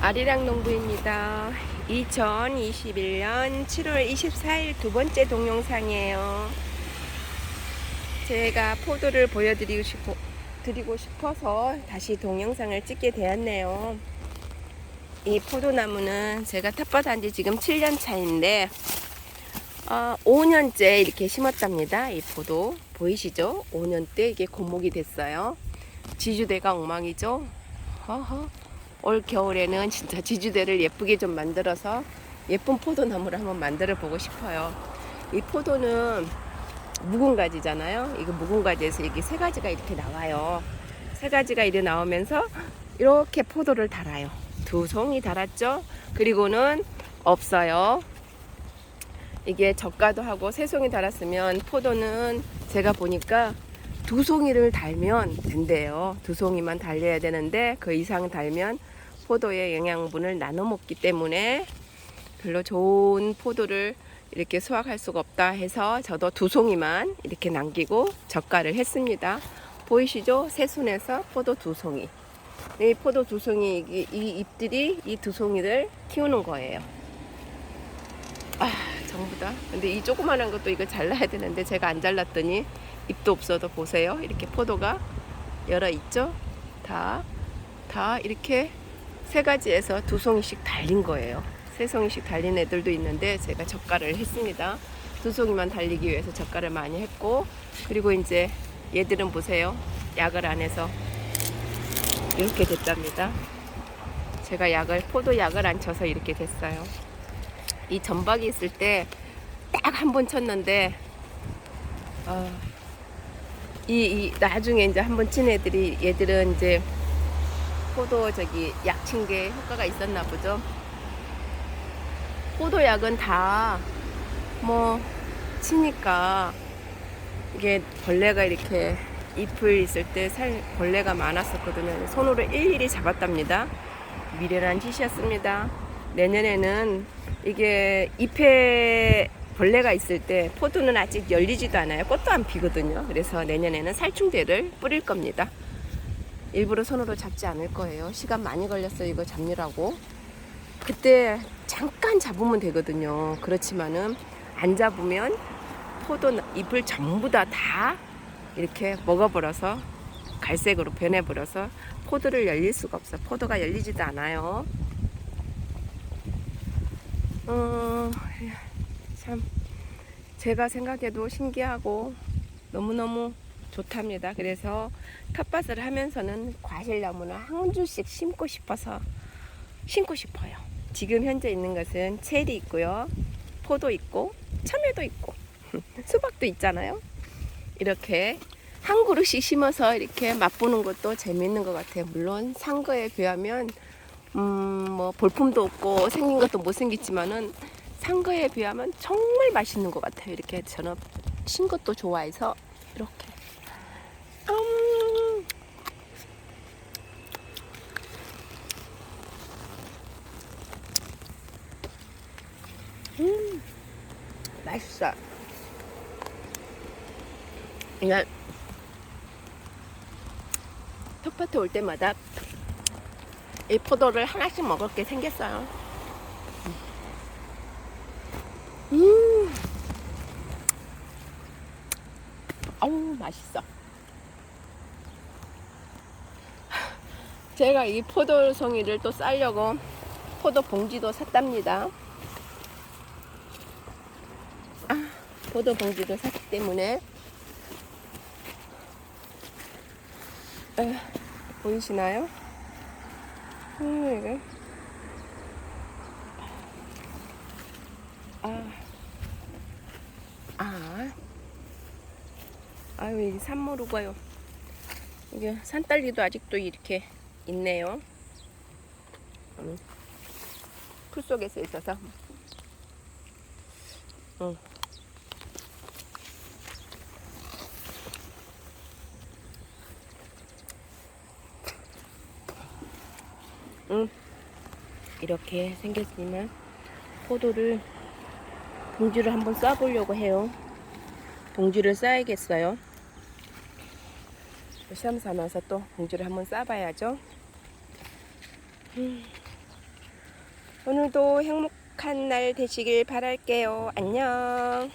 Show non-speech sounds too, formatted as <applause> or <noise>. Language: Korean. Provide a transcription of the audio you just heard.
아리랑 농부입니다. 2021년 7월 24일 두 번째 동영상이에요. 제가 포도를 보여드리고 싶어, 드리고 싶어서 다시 동영상을 찍게 되었네요. 이 포도나무는 제가 텃밭한 지 지금 7년 차인데, 어, 5년째 이렇게 심었답니다. 이 포도. 보이시죠? 5년째 이게 고목이 됐어요. 지주대가 엉망이죠? 허허. 올 겨울에는 진짜 지주대를 예쁘게 좀 만들어서 예쁜 포도나무를 한번 만들어 보고 싶어요. 이 포도는 묵은 가지잖아요. 이거 묵은 가지에서 이게 세 가지가 이렇게 나와요. 세 가지가 이렇게 나오면서 이렇게 포도를 달아요. 두 송이 달았죠. 그리고는 없어요. 이게 젓가도 하고 세 송이 달았으면 포도는 제가 보니까 두 송이를 달면 된대요. 두 송이만 달려야 되는데 그 이상 달면 포도의 영양분을 나눠 먹기 때문에 별로 좋은 포도를 이렇게 수확할 수가 없다 해서 저도 두 송이만 이렇게 남기고 젓가를 했습니다. 보이시죠? 새순에서 포도 두 송이. 이 포도 두 송이 이, 이 잎들이 이 두 송이를 키우는 거예요. 아 전부 다. 근데 이 조그만한 것도 이거 잘라야 되는데 제가 안 잘랐더니 잎도 없어도 보세요. 이렇게 포도가 열어 있죠? 다, 다 이렇게 세 가지에서 두 송이씩 달린 거예요. 세 송이씩 달린 애들도 있는데 제가 젓갈을 했습니다. 두 송이만 달리기 위해서 젓갈을 많이 했고, 그리고 이제 얘들은 보세요. 약을 안 해서 이렇게 됐답니다. 제가 약을, 포도 약을 안 쳐서 이렇게 됐어요. 이 전박이 있을 때 딱 한 번 쳤는데, 어, 이, 이 나중에 이제 한 번 친 애들이 얘들은 이제 포도 저기 약 친 게 효과가 있었나 보죠. 포도약은 다 뭐 치니까 이게 벌레가 이렇게 잎을 있을 때 살 벌레가 많았었거든요. 손으로 일일이 잡았답니다. 미래란 짓이었습니다. 내년에는 이게 잎에 벌레가 있을 때 포도는 아직 열리지도 않아요. 꽃도 안 피거든요. 그래서 내년에는 살충제를 뿌릴 겁니다. 일부러 손으로 잡지 않을 거예요. 시간 많이 걸렸어요. 이거 잡느라고. 그때 잠깐 잡으면 되거든요. 그렇지만은 안 잡으면 포도 잎을 전부 다 다 이렇게 먹어버려서 갈색으로 변해버려서 포도를 열릴 수가 없어. 포도가 열리지도 않아요. 어, 참 제가 생각해도 신기하고 너무너무 좋답니다. 그래서 텃밭을 하면서는 과실나무나 한 줄씩 심고 싶어서 심고 싶어요. 지금 현재 있는 것은 체리 있고요. 포도 있고 참외도 있고 <laughs> 수박도 있잖아요. 이렇게 한 그루씩 심어서 이렇게 맛보는 것도 재밌는 것 같아요. 물론 산 거에 비하면 음, 뭐 볼품도 없고 생긴 것도 못 생겼지만은 산 거에 비하면 정말 맛있는 것 같아요. 이렇게 저는 신 것도 좋아해서 이렇게. 음. 음, 맛있어. 그냥 텃밭에 올 때마다 이 포도를 하나씩 먹을 게 생겼어요. 음, 어우 맛있어. 제가 이 포도송이를 또 싸려고 포도 봉지도 샀답니다. 아, 포도 봉지도 샀기 때문에 에, 보이시나요? 음, 이게 아, 아, 아유 이 산모루가요. 이게 산딸기도 아직도 이렇게 있네요. 음. 풀 속에서 있어서. 응. 응. 이렇게 생겼으면 포도를 봉지를 한번 싸보려고 해요. 봉지를 싸야겠어요. 시험 삼아서 또 봉지를 한번 싸봐야죠. 음. 오늘도 행복한 날 되시길 바랄게요. 안녕.